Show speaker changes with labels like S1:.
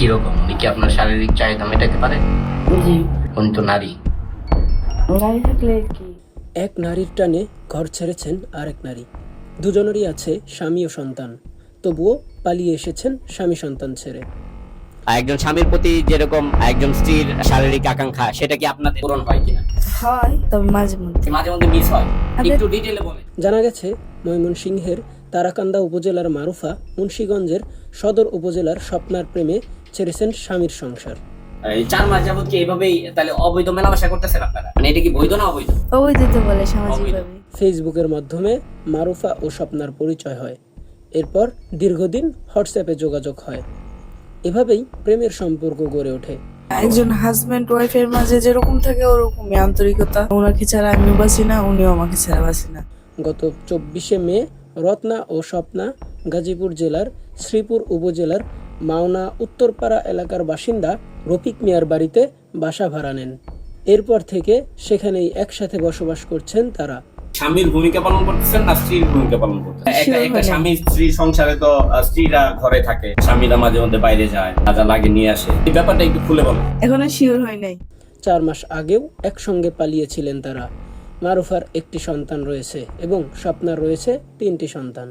S1: কীরকম? উনি কি আপনার শারীরিক চাহিদা মেটাতে পারে?
S2: জি।
S1: উনি তো নারী।
S2: গাড়ি থাকলে কি?
S3: এক নারীর টানে ঘর ছেড়েছেন আরেক নারী। দুজনেরই আছে স্বামী ও সন্তান। তবুও পালিয়ে এসেছেন স্বামী সন্তান ছেড়ে।
S1: একজন স্বামীর প্রতি যেরকম একজন স্ত্রীর শারীরিক আকাঙ্ক্ষা সেটা কি আপনাদের পূরণ হয় কিনা?
S2: হয় তবে মাঝে মধ্যে।
S1: মাঝে মধ্যে মিস হয়? একটু ডিটেলে বলেন।
S3: জানা গেছে ময়মনসিংহের তারাকান্দা উপজেলার মারুফা মুন্সীগঞ্জের সদর উপজেলার স্বপ্নার প্রেমে ছেড়েছেন স্বামীর সংসার।
S1: এই চার মাস যাবত কি এইভাবেই তাহলে অবৈধ মেলামেশা করতেছেন আপনারা? মানে এটা কি বৈধ না অবৈধ?
S2: অবৈধ তো বলে সামাজিকভাবে।
S3: ফেসবুকের মাধ্যমে মারুফা ও স্বপ্নার পরিচয় হয়। এরপর দীর্ঘদিন হোয়াটসঅ্যাপে যোগাযোগ হয়। এভাবেই প্রেমের সম্পর্ক গড়ে ওঠে।
S2: একজন হাজব্যান্ড ওয়াইফের মাঝে যেরকম থাকে ওরকমই আন্তরিকতা। ওনাকে ছাড়া আমিও বাসি না উনিও আমাকে ছাড়া বাসি না।
S3: গত চব্বিশে মে রত্না ও স্বপ্না গাজীপুর জেলার শ্রীপুর উপজেলার মাওনা উত্তরপাড়া এলাকার বাসিন্দা রফিক মিয়ার বাড়িতে বাসা ভাড়া নেন। এরপর থেকে সেখানেই একসাথে বসবাস করছেন তারা।
S1: স্বামীর ভূমিকা পালন করতেছেন না স্ত্রীর ভূমিকা পালন করতেছেন? একটা। স্বামী স্ত্রী সংসারে তো স্ত্রীরা ঘরে থাকে। স্বামীরা মাঝে মধ্যে বাইরে যায় যা লাগে নিয়ে আসে। এই ব্যাপারটা একটু খুলে বলো।
S2: এখনও শিওর হয় নাই।
S3: চার মাস আগেও একসঙ্গে পালিয়েছিলেন তারা। মারুফার একটি সন্তান রয়েছে এবং স্বপ্নার রয়েছে তিনটি সন্তান।